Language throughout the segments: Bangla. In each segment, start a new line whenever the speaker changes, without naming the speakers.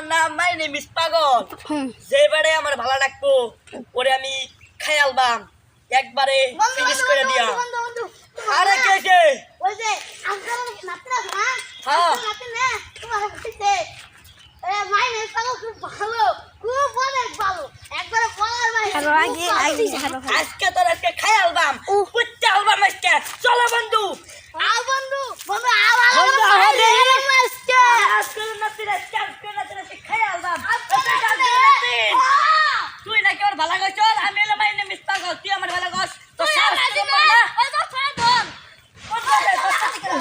আমার নাম মাই নেম ইস পাগল। যে বারে আমার ভালো লাগবো ওরে আমি খায়ালবাম একবারে ফিনিশ করে দিয়া। আরে কে কে?
ওই যে আঙ্কেল না
হ্যাঁ।
না তোমার মাই নেম পাগল খুব ভালো খুব অনেক ভালো একবারে বলার ভাই
আগে
আজকে তোর আজকে কুত্তে আলবাম আজকে। চলো বন্ধু।
আও বন্ধু। বন্ধু আও আও
বন্ধু।
আজকে।
আজকে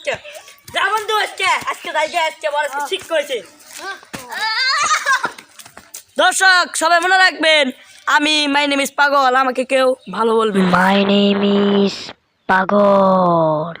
আজকে। যা বন্ধু আজকে আজকে গে আজকে বড় ঠিক করেছে। দর্শক, সবাই মনে রাখবেন, আমি মাই নেম ইস পাগল, আমাকে কেউ ভালো বলবেন
মাই নেম ইজ পাগল।